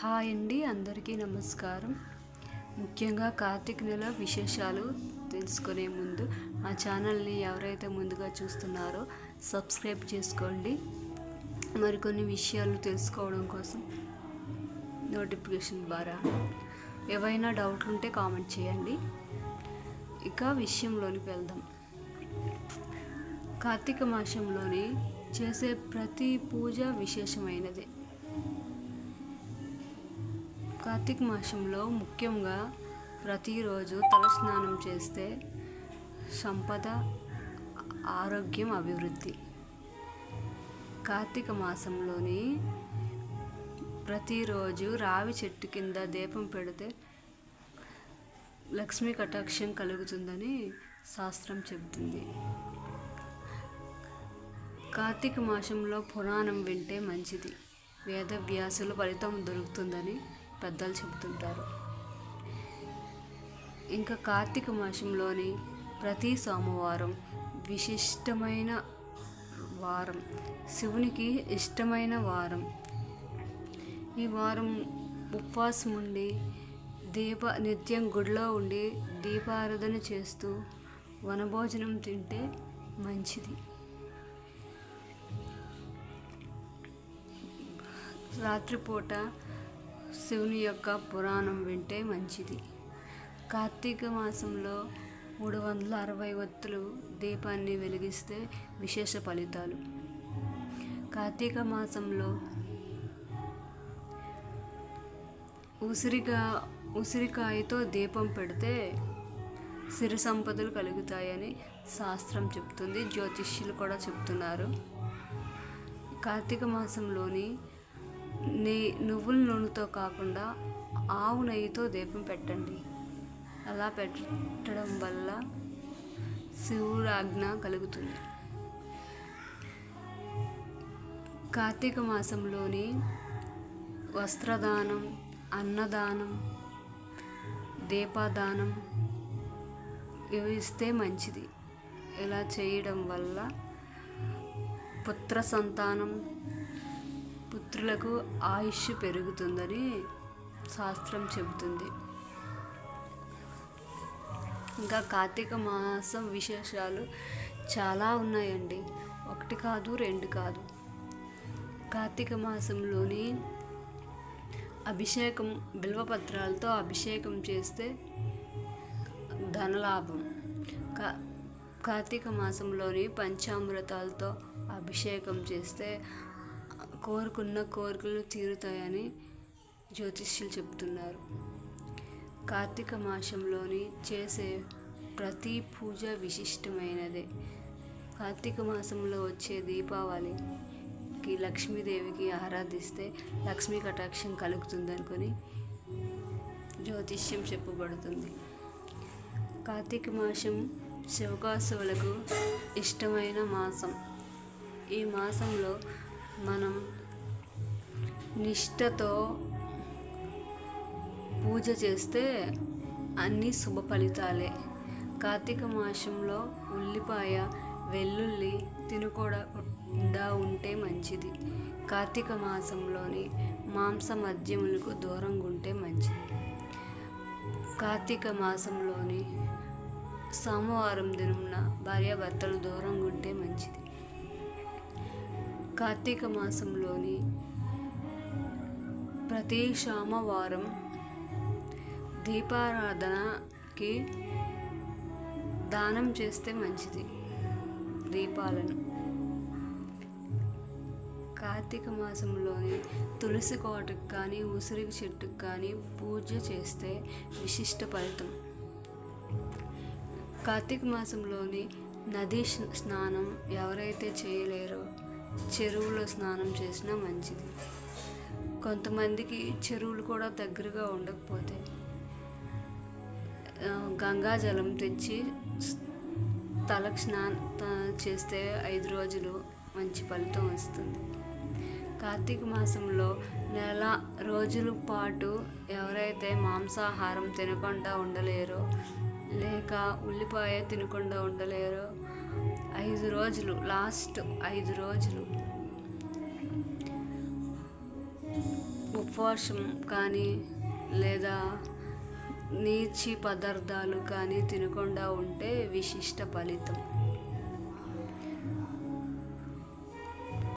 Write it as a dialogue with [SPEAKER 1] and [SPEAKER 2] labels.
[SPEAKER 1] Hi అండి అందరికీ నమస్కారం. ముఖ్యంగా కార్తీక నెల విశేషాలు తెలుసుకునే ముందు మా ఛానల్ని ఎవరైతే ముందుగా చూస్తున్నారో సబ్స్క్రైబ్ చేసుకోండి. మరికొన్ని విషయాలు తెలుసుకోవడం కోసం నోటిఫికేషన్ ద్వారా ఏవైనా డౌట్లు ఉంటే కామెంట్ చేయండి. ఇక విషయంలోనికి వెళ్దాం. కార్తీక మాసంలోని చేసే ప్రతి పూజ విశేషమైనదే. కార్తీక మాసంలో ముఖ్యంగా ప్రతిరోజు తలస్నానం చేస్తే సంపద ఆరోగ్యం అభివృద్ధి. కార్తీక మాసంలోని ప్రతిరోజు రావి చెట్టు కింద దీపం పెడితే లక్ష్మీ కటాక్షం కలుగుతుందని శాస్త్రం చెబుతుంది. కార్తీక మాసంలో పురాణం వింటే మంచిది. వేదవ్యాసుల ఫలితం దొరుకుతుందని పెద్దలు చెబుతుంటారు. ఇంకా కార్తీక మాసంలోని ప్రతి సోమవారం విశిష్టమైన వారం శివునికి ఇష్టమైన వారం. ఈ వారం ఉపవాసం ఉండి దీప నిత్యం గుడిలో ఉండి దీపారాధన చేస్తూ వనభోజనం తింటే మంచిది. రాత్రిపూట శివుని యొక్క పురాణం వింటే మంచిది. కార్తీక మాసంలో మూడు వందల అరవై ఒత్తులు దీపాన్ని వెలిగిస్తే విశేష ఫలితాలు. కార్తీక మాసంలో ఉసిరిగా ఉసిరికాయతో దీపం పెడితే సిరి సంపదలు కలుగుతాయని శాస్త్రం చెప్తుంది. జ్యోతిష్యులు కూడా చెప్తున్నారు. కార్తీక మాసంలోని నే నువ్వుల నూనెతో కాకుండా ఆవు నెయ్యితో దీపం పెట్టండి. అలా పెట్టడం వల్ల శివురాజ్ఞ కలుగుతుంది. కార్తీక మాసంలోని వస్త్రదానం అన్నదానం దీపదానం ఇవి ఇస్తే మంచిది. ఇలా చేయడం వల్ల పుత్ర సంతానం పుత్రులకు ఆయుష్ పెరుగుతుందని శాస్త్రం చెబుతుంది. ఇంకా కార్తీక మాసం విశేషాలు చాలా ఉన్నాయండి. ఒకటి కాదు రెండు కాదు. కార్తీక మాసంలోని అభిషేకం బిల్వపత్రాలతో అభిషేకం చేస్తే ధనలాభం. కా కార్తీక మాసంలోని పంచామృతాలతో అభిషేకం చేస్తే కోరుకున్న కోరికలు తీరుతాయని జ్యోతిష్యులు చెప్తున్నారు కార్తీక మాసంలోని చేసే ప్రతి పూజ విశిష్టమైనదే. కార్తీక మాసంలో వచ్చే దీపావళికి లక్ష్మీదేవికి ఆరాధిస్తే లక్ష్మీ కటాక్షం కలుగుతుందనుకొని జ్యోతిష్యం చెప్పబడుతుంది. కార్తీక మాసం శివకాసువులకు ఇష్టమైన మాసం. ఈ మాసంలో మనం నిష్టతో పూజ చేస్తే అన్ని శుభ ఫలితాలే. కార్తీక మాసంలో ఉల్లిపాయ వెల్లుల్లి తినకూడకుండా ఉంటే మంచిది. కార్తీక మాసంలోని మాంస మద్యములకు దూరంగా ఉంటే మంచిది. కార్తీక మాసంలోని సోమవారం దినమున భార్యాభర్తలు దూరంగా కార్తీక మాసంలోని ప్రతి సోమవారం దీపారాధనకి దానం చేస్తే మంచిది దీపాలను. కార్తీక మాసంలోని తులసి కోటకు కానీ ఉసిరి చెట్టుకు కానీ పూజ చేస్తే విశిష్ట ఫలితం. కార్తీక మాసంలోని నదీ స్నానం ఎవరైతే చేయలేరో చెరువులో స్నానం చేసినా మంచిది. కొంతమందికి చెరువులు కూడా దగ్గరగా ఉండకపోతే గంగా జలం తెచ్చి తలకు స్నానం చేస్తే ఐదు రోజులు మంచి ఫలితం వస్తుంది. కార్తీక మాసంలో నెల రోజుల పాటు ఎవరైతే మాంసాహారం తినకుండా ఉండలేరో లేక ఉల్లిపాయ తినకుండా ఉండలేరో ఐదు రోజులు లాస్ట్ ఐదు రోజులు. ఉపవాసం కానీ లేదా నీచి పదార్థాలు కానీ తినకుండా ఉంటే విశిష్ట ఫలితం.